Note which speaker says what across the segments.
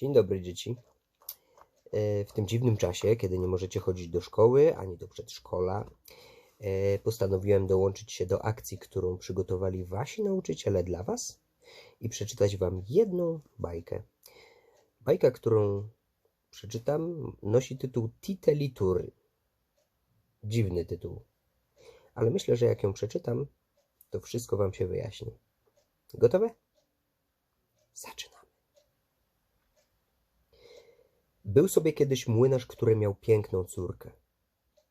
Speaker 1: Dzień dobry, dzieci. E, W tym dziwnym czasie, kiedy nie możecie chodzić do szkoły ani do przedszkola, e, postanowiłem dołączyć się do akcji, którą przygotowali wasi nauczyciele dla was i przeczytać wam jedną bajkę. Bajka, którą przeczytam, nosi tytuł Titelitury. Dziwny tytuł, ale myślę, że jak ją przeczytam, to wszystko wam się wyjaśni. Gotowe? Zaczynamy. Był sobie kiedyś młynarz, który miał piękną córkę.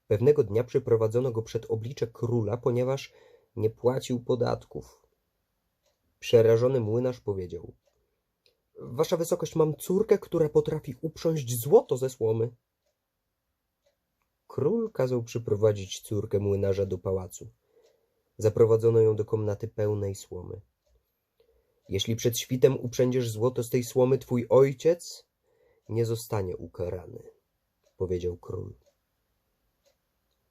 Speaker 1: Pewnego dnia przyprowadzono go przed oblicze króla, ponieważ nie płacił podatków. Przerażony młynarz powiedział: Wasza wysokość, mam córkę, która potrafi uprząść złoto ze słomy. Król kazał przyprowadzić córkę młynarza do pałacu. Zaprowadzono ją do komnaty pełnej słomy. Jeśli przed świtem uprzędziesz złoto z tej słomy, twój ojciec nie zostanie ukarany, powiedział król.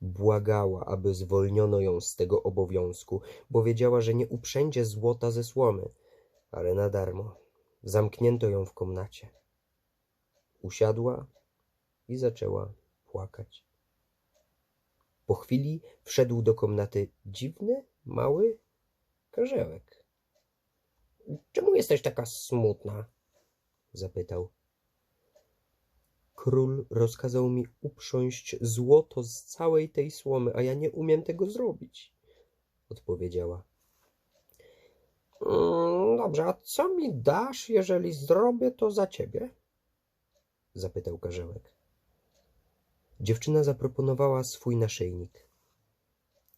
Speaker 1: Błagała, aby zwolniono ją z tego obowiązku, bo wiedziała, że nie uprzędzie złota ze słomy, ale na darmo. Zamknięto ją w komnacie. Usiadła i zaczęła płakać. Po chwili wszedł do komnaty dziwny, mały karzełek. Czemu jesteś taka smutna? zapytał. Król rozkazał mi uprząść złoto z całej tej słomy, a ja nie umiem tego zrobić, odpowiedziała. "Mm, Dobrze, a co mi dasz, jeżeli zrobię to za ciebie? zapytał karzełek. Dziewczyna zaproponowała swój naszyjnik.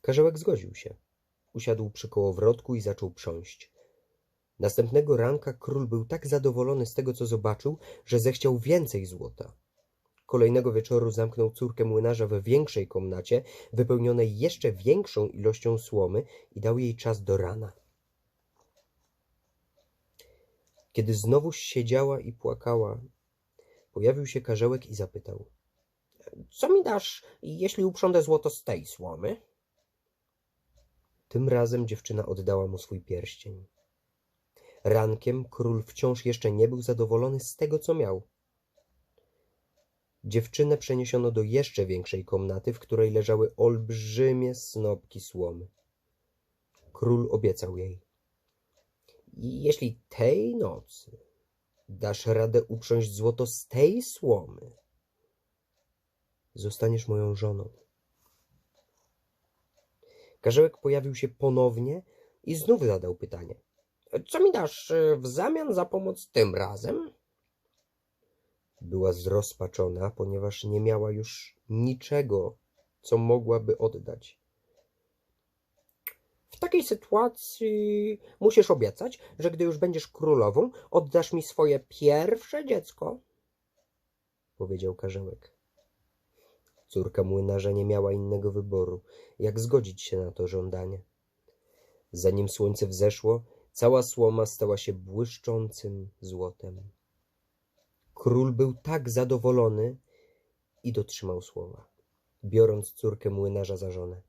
Speaker 1: Karzełek zgodził się. Usiadł przy kołowrotku i zaczął prząść. Następnego ranka król był tak zadowolony z tego, co zobaczył, że zechciał więcej złota. Kolejnego wieczoru zamknął córkę młynarza we większej komnacie, wypełnionej jeszcze większą ilością słomy i dał jej czas do rana. Kiedy znowu siedziała i płakała, pojawił się karzełek i zapytał: Co mi dasz, jeśli uprządę złoto z tej słomy? Tym razem dziewczyna oddała mu swój pierścień. Rankiem król wciąż jeszcze nie był zadowolony z tego, co miał. Dziewczynę przeniesiono do jeszcze większej komnaty, w której leżały olbrzymie snopki słomy. Król obiecał jej: Jeśli tej nocy dasz radę uprząść złoto z tej słomy, zostaniesz moją żoną. Karzełek pojawił się ponownie i znów zadał pytanie: Co mi dasz e, w zamian za pomoc tym razem? Była zrozpaczona, ponieważ nie miała już niczego, co mogłaby oddać. W takiej sytuacji musisz obiecać, że gdy już będziesz królową, oddasz mi swoje pierwsze dziecko, powiedział karzełek. Córka młynarza nie miała innego wyboru, jak zgodzić się na to żądanie. Zanim słońce wzeszło, cała słoma stała się błyszczącym złotem. Król był tak zadowolony i dotrzymał słowa, biorąc córkę młynarza za żonę.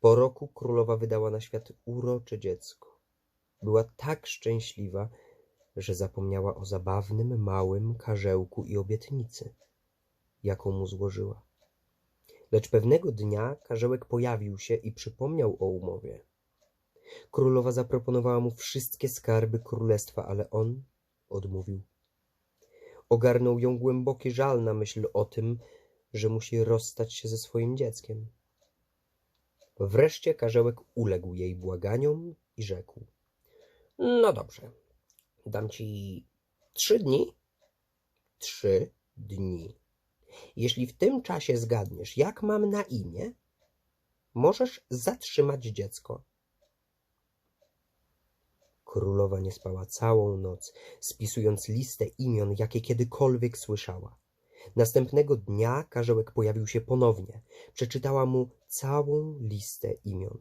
Speaker 1: Po roku królowa wydała na świat urocze dziecko. Była tak szczęśliwa, że zapomniała o zabawnym, małym karzełku i obietnicy, jaką mu złożyła. Lecz pewnego dnia karzełek pojawił się i przypomniał o umowie. Królowa zaproponowała mu wszystkie skarby królestwa, ale on odmówił. Ogarnął ją głęboki żal na myśl o tym, że musi rozstać się ze swoim dzieckiem. Wreszcie karzełek uległ jej błaganiom i rzekł: No dobrze, dam ci trzy dni. Trzy dni. Jeśli w tym czasie zgadniesz, jak mam na imię, możesz zatrzymać dziecko. Królowa nie spała całą noc, spisując listę imion, jakie kiedykolwiek słyszała. Następnego dnia karzełek pojawił się ponownie. Przeczytała mu całą listę imion.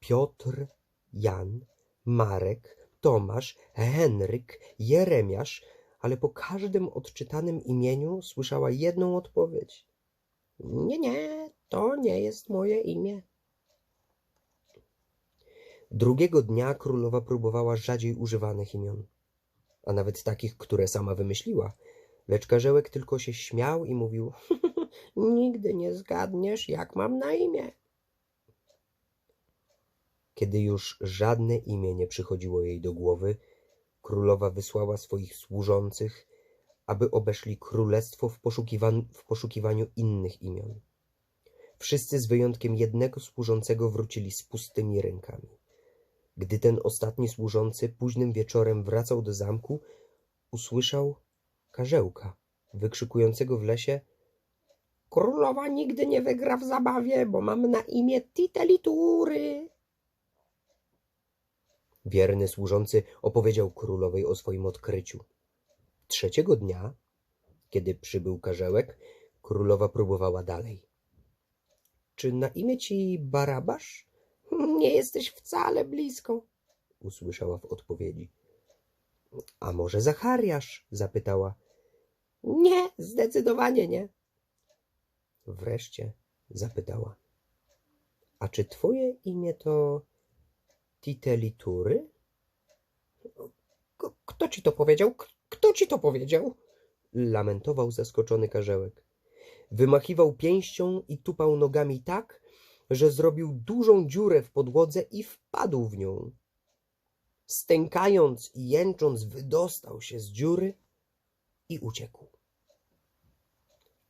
Speaker 1: Piotr, Jan, Marek, Tomasz, Henryk, Jeremiasz, ale po każdym odczytanym imieniu słyszała jedną odpowiedź. Nie, nie, to nie jest moje imię. Drugiego dnia królowa próbowała rzadziej używanych imion. a nawet takich, które sama wymyśliła. Lecz Karzełek tylko się śmiał i mówił: Nigdy nie zgadniesz, jak mam na imię. Kiedy już żadne imię nie przychodziło jej do głowy, królowa wysłała swoich służących, aby obeszli królestwo w, poszukiwan- w poszukiwaniu innych imion. Wszyscy z wyjątkiem jednego służącego wrócili z pustymi rękami. Gdy ten ostatni służący późnym wieczorem wracał do zamku, usłyszał karzełka wykrzykującego w lesie Królowa nigdy nie wygra w zabawie, bo mam na imię Titelitury. Wierny służący opowiedział królowej o swoim odkryciu. Trzeciego dnia, kiedy przybył karzełek, królowa próbowała dalej. Czy na imię ci Barabasz? Nie jesteś wcale blisko, usłyszała w odpowiedzi. A może Zachariasz? zapytała. Nie, zdecydowanie nie. Wreszcie zapytała. A czy twoje imię to Titelitury? Kto ci to powiedział? Kto ci to powiedział? Lamentował zaskoczony karzełek. Wymachiwał pięścią i tupał nogami tak, że zrobił dużą dziurę w podłodze i wpadł w nią. Stękając i jęcząc, wydostał się z dziury i uciekł.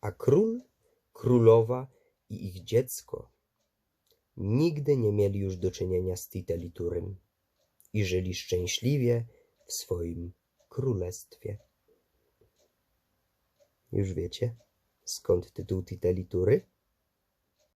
Speaker 1: A król, królowa i ich dziecko nigdy nie mieli już do czynienia z Titeliturym i żyli szczęśliwie w swoim królestwie. Już wiecie, skąd tytuł Titelitury?